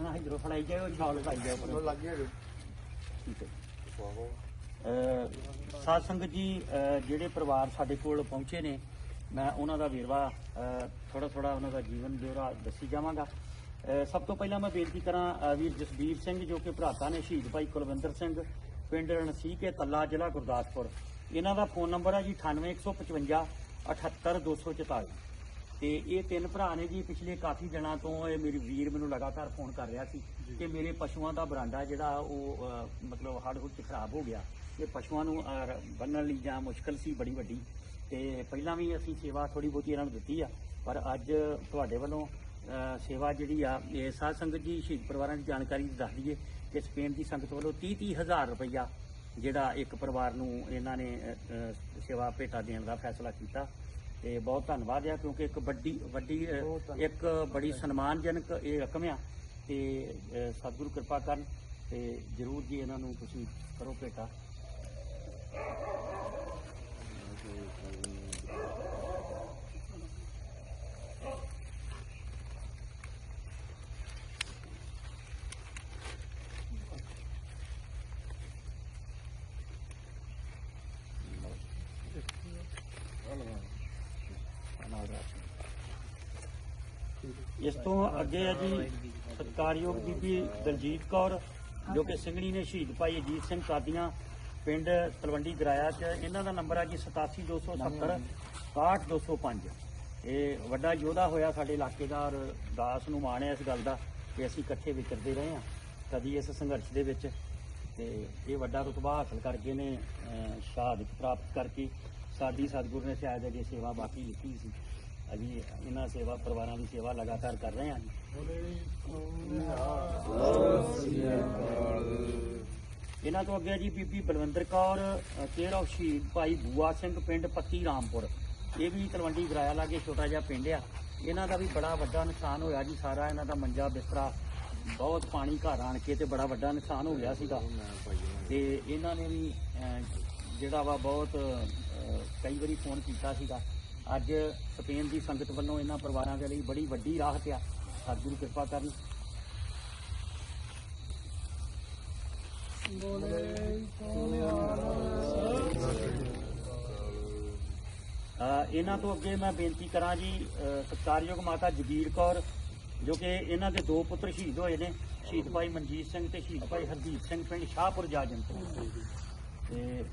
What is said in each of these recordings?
ਜਣਾ ਇਧਰੋਂ ਫੜਾਈ ਜਾਓ ਛਾਲ ਲਗਾਈ ਜਾਓ ਉੱਪਰ। ਲੱਗ ਗਿਆ ਜੀ। ਠੀਕ ਹੈ ਅਹ ਸਾਧ ਸੰਗਤ ਜੀ ਅਹ ਜਿਹੜੇ ਪਰਿਵਾਰ ਸਾਡੇ ਕੋਲ ਪਹੁੰਚੇ ਨੇ ਮੈਂ ਉਹਨਾਂ ਦਾ ਵੇਰਵਾ ਥੋੜਾ ਥੋੜਾ ਉਹਨਾਂ ਦਾ ਜੀਵਨ ਬਿਉਰਾ ਦੱਸੀ ਜਾਵਾਂਗਾ। ਅਹ ਸਭ ਤੋਂ ਪਹਿਲਾਂ ਮੈਂ ਬੇਨਤੀ ਕਰਾਂ ਅਹ ਵੀਰ ਜਸਬੀਰ ਸਿੰਘ ਜੋ ਕਿ ਭਰਾਤਾ ਨੇ ਸ਼ਹੀਦ ਭਾਈ ਕੁਲਵਿੰਦਰ ਸਿੰਘ ਪਿੰਡ ਰਣਸੀਕੇ ਤੱਲਾ ਜ਼ਿਲ੍ਹਾ ਗੁਰਦਾਸਪੁਰ। ਇਹਨਾਂ ਦਾ ਫੋਨ ਨੰਬਰ ਹੈ ਜੀ 98155 78244 ਤੇ ਇਹ ਤਿੰਨ ਭਰਾ ਨੇ ਜੀ ਪਿਛਲੇ ਕਾਫੀ ਦਿਨਾਂ ਤੋਂ ਇਹ ਮੇਰੀ ਵੀਰ ਮੈਨੂੰ ਲਗਾਤਾਰ ਫੋਨ ਕਰ ਰਿਹਾ ਸੀ ਕਿ ਮੇਰੇ ਪਸ਼ੂਆਂ ਦਾ ਬਰਾਂਡਾ ਜਿਹੜਾ ਉਹ ਮਤਲਬ ਹੁੜ ਚ ਖਰਾਬ ਹੋ ਗਿਆ। ਇਹ ਪਸ਼ੂਆਂ ਨੂੰ ਬੰਨਣ ਲਈ ਜਾਂ ਮੁਸ਼ਕਲ ਸੀ ਬੜੀ ਵੱਡੀ। ਤੇ ਪਹਿਲਾਂ ਵੀ ਅਸੀਂ ਸੇਵਾ ਥੋੜੀ ਬਹੁਤੀ ਇਹਨਾਂ ਨੂੰ ਦਿੱਤੀ ਆ। ਪਰ ਅੱਜ ਤੁਹਾਡੇ ਵੱਲੋਂ ਸੇਵਾ ਜਿਹੜੀ ਆ ਇਹ ਸਾਧ ਸੰਗਤ ਜੀ ਸ਼ਹੀਦ ਪਰਿਵਾਰਾਂ ਦੀ ਜਾਣਕਾਰੀ ਦੱਸ ਦਈਏ ਕਿ ਸਪੇਨ ਦੀ ਸੰਗਤ ਵੱਲੋਂ 30 30 ਹਜ਼ਾਰ ਰੁਪਈਆ ਜਿਹੜਾ ਇੱਕ ਪਰਿਵਾਰ ਨੂੰ ਇਹਨਾਂ ਨੇ ਸੇਵਾ ਭੇਟਾ ਦੇਣ ਦਾ ਫੈਸਲਾ ਕੀਤਾ। ਤੇ ਬਹੁਤ ਧੰਨਵਾਦ ਆ ਕਿਉਂਕਿ ਇੱਕ ਵੱਡੀ ਵੱਡੀ। ਇੱਕ ਬੜੀ ਸਨਮਾਨਜਨਕ ਇਹ ਰਕਮ ਆ ਤੇ ਸਤਿਗੁਰੂ ਕਿਰਪਾ ਕਰਨ ਤੇ ਜਰੂਰ ਜੀ ਇਹਨਾਂ ਨੂੰ ਤੁਸੀਂ ਕਰੋ ਭੇਟਾ ਇਸ ਤੋਂ ਅੱਗੇ ਹੈ ਜੀ ਸਤਿਕਾਰਯੋਗ ਬੀਬੀ ਦਲਜੀਤ ਕੌਰ, ਜੋ ਕਿ ਸਿੰਘਣੀ ਨੇ ਸ਼ਹੀਦ ਭਾਈ ਅਜੀਤ ਸਿੰਘ ਕਾਦੀਆਂ ਪਿੰਡ ਤਲਵੰਡੀ ਗਰਾਇਆ ਚ। ਇਹਨਾਂ ਦਾ ਨੰਬਰ ਹੈ ਜੀ 87270 61205 ਇਹ ਵੱਡਾ ਯੋਧਾ ਹੋਇਆ ਸਾਡੇ ਇਲਾਕੇ ਦਾ ਔਰ ਦਾਸ ਨੂੰ ਮਾਣ ਹੈ ਇਸ ਗੱਲ ਦਾ ਕਿ ਅਸੀਂ ਇਕੱਠੇ ਵਿਚਰਦੇ ਰਹੇ ਹਾਂ ਕਦੀ ਇਸ ਸੰਘਰਸ਼ ਦੇ ਵਿੱਚ। ਤੇ ਇਹ ਵੱਡਾ ਰੁਤਬਾ ਹਾਸਲ ਕਰਕੇ ਨੇ ਸ਼ਹਾਦਤ ਪ੍ਰਾਪਤ ਕਰਕੇ ਸਾਡੀ ਸਤਿਗੁਰੂ ਨੇ ਸ਼ਾਇਦ ਅਜੇ ਸੇਵਾ ਬਾਕੀ ਲਿਖੀ ਸੀ। ਅਸੀਂ ਇਹਨਾਂ ਸੇਵਾ ਪਰਿਵਾਰਾਂ ਦੀ ਸੇਵਾ ਲਗਾਤਾਰ ਕਰ ਰਹੇ ਹਾਂ। ਜੀ ਇਹਨਾਂ ਤੋਂ ਅੱਗੇ ਜੀ ਬੀਬੀ ਬਲਵਿੰਦਰ ਕੌਰ ਕੇਅਰ ਆਫ ਸ਼ਹੀਦ ਭਾਈ ਬੂਆ ਸਿੰਘ ਪਿੰਡ ਪੱਤੀ ਰਾਮਪੁਰ। ਇਹ ਵੀ ਤਲਵੰਡੀ ਗਰਾਇਆ ਲਾਗੇ ਛੋਟਾ ਜਿਹਾ ਪਿੰਡ ਆ। ਇਹਨਾਂ ਦਾ ਵੀ ਬੜਾ ਵੱਡਾ ਨੁਕਸਾਨ ਹੋਇਆ ਜੀ ਸਾਰਾ। ਇਹਨਾਂ ਦਾ ਮੰਜਾ ਬਿਸਤਰਾ, ਬਹੁਤ ਪਾਣੀ ਘਰ ਆਣ ਕੇ ਤੇ ਬੜਾ ਵੱਡਾ ਨੁਕਸਾਨ ਹੋ ਗਿਆ ਸੀਗਾ। ਤੇ ਇਹਨਾਂ ਨੇ ਵੀ ਜਿਹੜਾ ਵਾ ਬਹੁਤ ਕਈ ਵਾਰੀ ਫੋਨ ਕੀਤਾ ਸੀਗਾ। ਅੱਜ ਸਪੇਨ ਦੀ ਸੰਗਤ ਵੱਲੋਂ ਇਹਨਾਂ ਪਰਿਵਾਰਾਂ ਦੇ ਲਈ ਬੜੀ ਵੱਡੀ ਰਾਹਤ ਆ। ਸਤਿਗੁਰੂ ਕਿਰਪਾ ਕਰਨ। ਅਹ ਇਹਨਾਂ ਤੋਂ ਅੱਗੇ ਮੈਂ ਬੇਨਤੀ ਕਰਾਂ ਜੀ ਅਹ ਸਤਿਕਾਰਯੋਗ ਮਾਤਾ ਜਗੀਰ ਕੌਰ, ਜੋ ਕਿ ਇਹਨਾਂ ਦੇ ਦੋ ਪੁੱਤਰ ਸ਼ਹੀਦ ਹੋਏ ਨੇ, ਸ਼ਹੀਦ ਭਾਈ ਮਨਜੀਤ ਸਿੰਘ ਤੇ ਸ਼ਹੀਦ ਭਾਈ ਹਰਦੀਪ ਸਿੰਘ, ਪਿੰਡ ਸ਼ਾਹਪੁਰ ਜਾਜਨ ਤੋਂ ਤੇ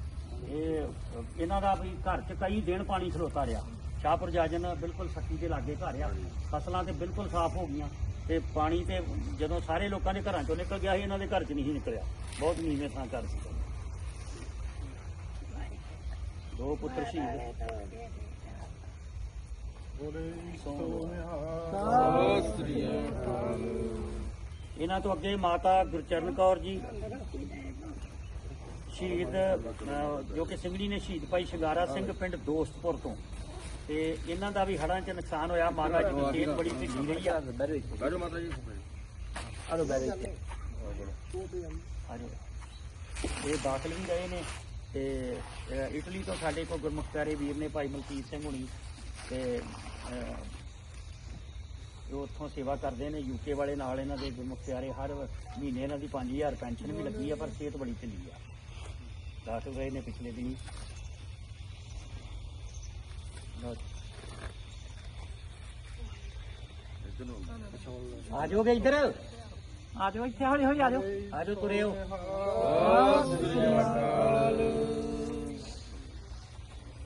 ਇਹ ਇਹਨਾਂ ਦਾ ਵੀ ਘਰ 'ਚ ਕਈ ਦਿਨ ਪਾਣੀ ਖਲੋਤਾ ਰਿਹਾ। ਸ਼ਾਹਪੁਰ ਜਾਜਨ ਬਿਲਕੁਲ ਸੱਕੀ ਦੇ ਲਾਗੇ ਘਰ ਆ। ਫਸਲਾਂ ਤੇ ਬਿਲਕੁਲ ਸਾਫ਼ ਹੋ ਗਈਆਂ। ਤੇ ਪਾਣੀ ਤੇ ਜਦੋਂ ਸਾਰੇ ਲੋਕਾਂ ਦੇ ਘਰਾਂ ਚੋਂ ਨਿਕਲ ਗਿਆ ਸੀ ਇਹਨਾਂ ਦੇ ਘਰ 'ਚ ਨਹੀਂ ਨਿਕਲਿਆ। ਬਹੁਤ ਨੀਵੇਂ ਥਾਂ ਘਰ ਸੀ। ਦੋ ਪੁੱਤਰ ਸ਼ਹੀਦ। ਇਹਨਾਂ ਤੋਂ ਅੱਗੇ ਮਾਤਾ ਗੁਰਚਰਨ ਕੌਰ ਜੀ। ਸ਼ਹੀਦ ਜੋ ਕਿ ਸਿੰਘਣੀ ਨੇ ਸ਼ਹੀਦ ਭਾਈ ਸ਼ਿੰਗਾਰਾ ਸਿੰਘ ਪਿੰਡ ਦੋਸਤਪੁਰ ਤੋਂ। ਤੇ ਇਹਨਾਂ ਦਾ ਵੀ ਹੜਾਂ 'ਚ ਨੁਕਸਾਨ ਹੋਇਆ। ਮਾਤਾ ਜੀ ਦੀ ਸਿਹਤ ਬੜੀ ਢਿੱਲੀ ਰਹੀ ਆ। ਬੈਠੋ ਮਾਤਾ ਜੀ ਆਲੋ ਬੈਰੇ ਆਜੋ। ਇਹ ਦਾਖਲ ਵੀ ਰਹੇ ਨੇ ਤੇ ਇਟਲੀ ਤੋਂ ਸਾਡੇ ਕੋਲ ਗੁਰਮੁਖ ਪਿਆਰੇ ਵੀਰ ਨੇ ਭਾਈ ਮਲਕੀਤ ਸਿੰਘ ਹੁਣੀ ਤੇ ਉਹ ਉੱਥੋਂ ਸੇਵਾ ਕਰਦੇ ਨੇ। ਯੂਕੇ ਵਾਲੇ ਨਾਲ ਇਹਨਾਂ ਦੇ ਗੁਰਮੁਖ ਪਿਆਰੇ ਹਰ ਮਹੀਨੇ ਇਹਨਾਂ ਦੀ 5000 ਪੈਨਸ਼ਨ ਵੀ ਲੱਗੀ ਆ ਪਰ ਸਿਹਤ ਬੜੀ ਢਿੱਲੀ ਆ। ਦਾਖਲ ਰਹੇ ਨੇ ਪਿਛਲੇ ਦਿਨੀ। ਆ ਜਾਓਗੇ ਇੱਧਰ। ਆ ਜਾਓ ਇੱਥੇ ਹੌਲੀ ਹੌਲੀ ਆ ਜਾਓ। ਆ ਜਾਓ ਤੁਰੇ ਹੋ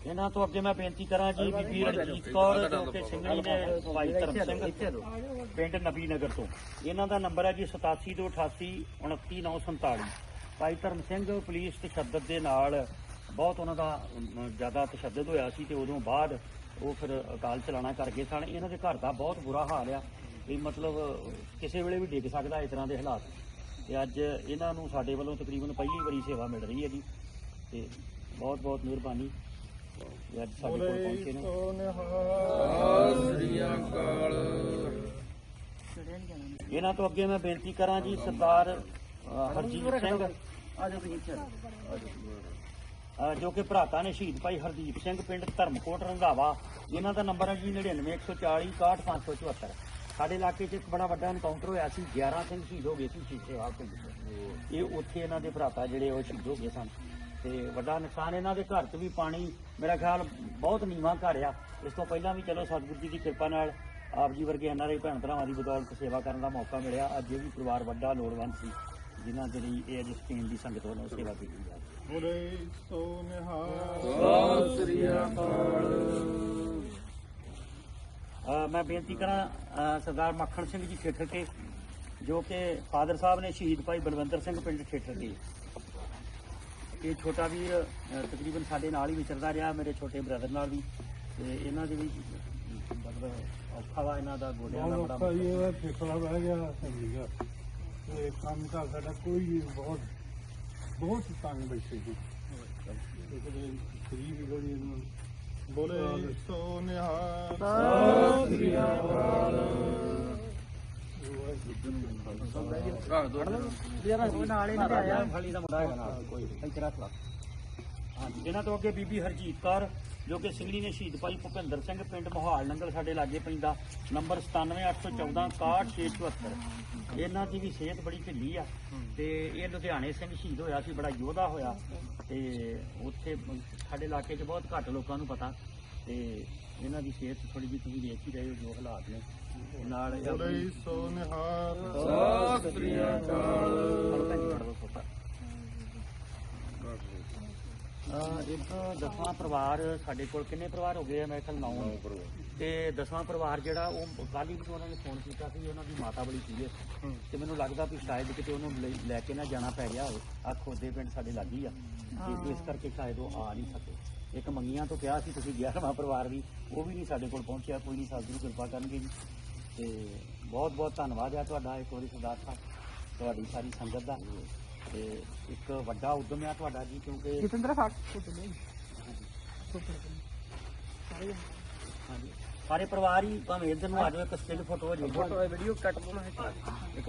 ਇਹਨਾਂ ਤੋਂ ਅੱਗੇ ਮੈਂ ਬੇਨਤੀ ਕਰਾਂ ਜੀ ਬੀਬੀ ਰਣਜੀਤ ਕੌਰ ਜੋ ਕਿ ਸਿੰਘਣੀ ਨੇ ਭਾਈ ਧਰਮ ਸਿੰਘ ਪਿੰਡ ਨਬੀ ਨਗਰ ਤੋਂ। ਇਹਨਾਂ ਦਾ ਨੰਬਰ ਹੈ ਜੀ 8728 29947 ਭਾਈ ਧਰਮ ਸਿੰਘ ਪੁਲਿਸ ਤਸ਼ੱਦਦ ਦੇ ਨਾਲ ਬਹੁਤ ਉਹਨਾਂ ਦਾ ਜ਼ਿਆਦਾ ਤਸ਼ੱਦਦ ਹੋਇਆ ਸੀ ਤੇ ਉਦੋਂ ਬਾਅਦ ਉਹ ਫਿਰ ਅਕਾਲ ਚਲਾਣਾ ਕਰ ਗਏ ਸਨ। ਇਹਨਾਂ ਦੇ ਘਰ ਦਾ ਬਹੁਤ ਬੁਰਾ ਹਾਲ ਆ। ਵੀ ਮਤਲਬ ਕਿਸੇ ਵੇਲੇ ਵੀ ਡਿੱਗ ਸਕਦਾ ਇਸ ਤਰ੍ਹਾਂ ਦੇ ਹਾਲਾਤ। ਤੇ ਅੱਜ ਇਹਨਾਂ ਨੂੰ ਸਾਡੇ ਵੱਲੋਂ ਤਕਰੀਬਨ ਪਹਿਲੀ ਵਾਰੀ ਸੇਵਾ ਮਿਲ ਰਹੀ ਹੈ ਜੀ। ਤੇ ਬਹੁਤ ਬਹੁਤ ਮਿਹਰਬਾਨੀ। ਅੱਜ ਸਾਡੇ ਕੋਲ ਪਹੁੰਚੇ ਨੇ। ਇਹਨਾਂ ਤੋਂ ਅੱਗੇ ਮੈਂ ਬੇਨਤੀ ਕਰਾਂ ਜੀ ਸਰਦਾਰ ਹਰਜੀਤ ਸਿੰਘ। ਜੋ ਕਿ ਭਰਾਤਾ ਨੇ ਸ਼ਹੀਦ ਭਾਈ ਹਰਦੀਪ ਸਿੰਘ ਪਿੰਡ ਧਰਮਕੋਟ ਰੰਧਾਵਾ ਇਹਨਾਂ ਦਾ ਨੰਬਰ ਹੈ ਜੀ 99140 61574 ਸਾਡੇ ਇਲਾਕੇ 'ਚ ਇੱਕ ਬੜਾ ਵੱਡਾ ਐਨਕਾਊਂਟਰ ਹੋਇਆ ਸੀ 11 ਸਿੰਘ ਸ਼ਹੀਦ ਹੋ ਗਏ ਸੀ ਸ਼ੀਸ਼ੇ ਵਾਲ ਪਿੰਡ ਇਹ ਉੱਥੇ ਇਹਨਾਂ ਦੇ ਭਰਾਤਾ ਜਿਹੜੇ ਉਹ ਸ਼ਹੀਦ ਹੋ ਗਏ ਸਨ। ਤੇ ਵੱਡਾ ਨੁਕਸਾਨ ਇਹਨਾਂ ਦੇ ਘਰ 'ਚ ਵੀ ਪਾਣੀ ਮੇਰਾ ਖਿਆਲ ਬਹੁਤ ਨੀਵਾਂ ਘਰ ਆ। ਇਸ ਤੋਂ ਪਹਿਲਾਂ ਵੀ ਚਲੋ ਸਤਿਗੁਰੂ ਜੀ ਦੀ ਕਿਰਪਾ ਨਾਲ ਆਪ ਜੀ ਵਰਗੇ ਐਨਆਰਆਈ ਭੈਣ ਭਰਾਵਾਂ ਦੀ ਬਦੌਲਤ ਸੇਵਾ ਕਰਨ ਦਾ ਮੌਕਾ ਮਿਲਿਆ। ਅੱਜ ਇਹ ਵੀ ਪਰਿਵਾਰ ਵੱਡਾ ਲੋੜਵੰਦ ਸੀ। ਜਿਨ੍ਹਾਂ ਦੇ ਲਈ ਇਹ ਅੱਜ ਸਪੇਨ ਦੀ ਸੰਗਤ ਵੱਲੋਂ ਸੇਵਾ ਕੀਤੀ ਜਾ ਰਹੀ ਬੋਲੇ ਸੋ ਨਿਹਾਲ। ਅ, ਮੈਂ ਬੇਨਤੀ ਕਰਾਂ ਅ, ਸਰਦਾਰ ਮੱਖਣ ਸਿੰਘ ਜੀ ਠੇਠਰ ਕੇ ਜੋ ਕਿ ਫਾਦਰ ਸਾਹਿਬ ਨੇ ਸ਼ਹੀਦ ਭਾਈ ਬਲਵੰਤਰ ਸਿੰਘ ਪਿੰਡ ਠੇਠਰ ਕੇ ਇਹ ਛੋਟਾ ਵੀਰ ਅ, ਤਕਰੀਬਨ ਸਾਡੇ ਨਾਲ ਹੀ ਵਿਚਰਦਾ ਰਿਹਾ ਮੇਰੇ ਛੋਟੇ ਬ੍ਰਦਰ ਨਾਲ ਵੀ। ਤੇ ਇਹਨਾਂ ਦੇ ਵੀ ਮਤਲਬ ਔਖਾ ਵਾ ਇਹਨਾਂ ਦਾ ਗੋਡਿਆਂ ਦਾ ਬੜਾ ਔਖਾ ਜੀ ਇਹਦਾ ਫੇਫੜਾ ਬਹਿ ਗਿਆ ਸੰਦੀਗਾ ਤੇ ਕੰਮ ਤਾਂ ਸਾਡਾ ਕੋਈ ਨਹੀਂ, ਬਹੁਤ ਬਹੁਤ ਤੰਗ ਬੈਠੇ ਸੀ। ਇੱਕ ਦੇ ਵੀ ਬੜੀ ਇਹਨੂੰ ਬੋਲੇ ਸੋ ਨਿਹਾਲ ਜਿਹੜਾ ਉਹ ਨਾਲ ਹੀ ਨਹੀਂ ਆਇਆ ਫਲੀ ਦਾ ਮੁੰਡਾ ਹੈਗਾ ਨਾਲ ਕੋਈ ਇੱਥੇ ਰੱਖ ਲਾ। ਹਾਂਜੀ ਇਹਨਾਂ ਤੋਂ ਅੱਗੇ ਬੀਬੀ ਹਰਜੀਤ ਕੌਰ ਜੋ ਕਿ ਸਿੰਘਣੀ ਨੇ ਸ਼ਹੀਦ ਭਾਈ ਭੁਪਿੰਦਰ ਸਿੰਘ ਪਿੰਡ ਮੋਹਾਲ ਨੰਗਲ ਸਾਡੇ ਲਾਗੇ ਪੈਂਦਾ ਨੰਬਰ 97814 67674 ਇਹਨਾਂ ਦੀ ਵੀ ਸਿਹਤ ਬੜੀ ਢਿੱਲੀ ਆ ਤੇ ਇਹ ਲੁਧਿਆਣੇ ਸਿੰਘ ਸ਼ਹੀਦ ਹੋਇਆ ਸੀ ਬੜਾ ਯੋਧਾ ਹੋਇਆ ਤੇ ਉੱਥੇ ਸਾਡੇ ਇਲਾਕੇ 'ਚ ਬਹੁਤ ਘੱਟ ਲੋਕਾਂ ਨੂੰ ਪਤਾ ਤੇ ਇਹਨਾਂ ਦੀ ਸਿਹਤ ਥੋੜੀ ਜਿਹੀ ਤੁਸੀਂ ਦੇਖ ਹੀ ਰਹੇ ਹੋ ਜੋ ਹਾਲਾਤ ਨੇ। ਨਾਲ ਸੋ ਜੀ, ਫੜ ਲਓ ਛੋਟਾ। ਅਹ ਇੱਕ ਦਸਵਾਂ ਪਰਿਵਾਰ ਸਾਡੇ ਕੋਲ ਕਿੰਨੇ ਪਰਿਵਾਰ ਹੋ ਗਏ ਆ? ਮੇਰੇ ਖਿਆਲ 9 ਤੇ ਦਸਵਾਂ ਪਰਿਵਾਰ ਜਿਹੜਾ ਉਹ ਕੱਲ੍ਹ ਹੀ ਮੈਨੂੰ ਉਹਨਾਂ ਨੇ ਫੋਨ ਕੀਤਾ ਸੀ ਉਹਨਾਂ ਦੀ ਮਾਤਾ ਬੜੀ ਸੀਰੀਅਸ ਤੇ ਮੈਨੂੰ ਲੱਗਦਾ ਵੀ ਸ਼ਾਇਦ ਕਿਤੇ ਉਹਨੂੰ ਲੈ- ਲੈ ਕੇ ਨਾ ਜਾਣਾ ਪੈ ਗਿਆ ਹੋਵੇ। ਆ ਖੋਦੇ ਪਿੰਡ ਸਾਡੇ ਲਾਗੀ ਆ। ਤੇ ਇਸ ਕਰਕੇ ਸ਼ਾਇਦ ਉਹ ਆ ਨਹੀਂ ਸਕੇ। ਇੱਕ ਮੰਗੀਆਂ ਤੋਂ ਕਿਹਾ ਸੀ ਤੁਸੀਂ 11ਵਾਂ ਪਰਿਵਾਰ ਵੀ ਉਹ ਵੀ ਨਹੀਂ ਸਾਡੇ ਕੋਲ ਪਹੁੰਚਿਆ। ਕੋਈ ਨਹੀਂ ਸਾਧੂ ਕਿਰਪਾ ਕਰਨਗੇ ਜੀ। ਤੇ ਬਹੁਤ ਬਹੁਤ ਧੰਨਵਾਦ ਹੈ ਤੁਹਾਡਾ। ਇੱਕ ਵਾਰੀ ਸਰਦਾਰ ਸਾਹਿਬ ਤੁਹਾਡੀ ਸਾਰੀ ਸੰਗਤ ਦਾ। ਤੇ ਇੱਕ ਵੱਡਾ ਉਦਮ ਹੈ ਤੁਹਾਡਾ ਜੀ ਕਿਉਂਕਿ ਜਿਤੇਂਦਰ ਫਾਟ ਹਾਂਜੀ। ਸਾਰੇ ਪਰਿਵਾਰ ਹੀ ਭਾਵੇਂ ਇੱਧਰ ਨੂੰ ਆ ਜਾਓ ਇੱਕ ਸਟਿਲ ਫੋਟੋ ਹੋ ਜਾਵੇ ਵੀਡੀਓ ਕੱਟ ਬੋਲਣਾ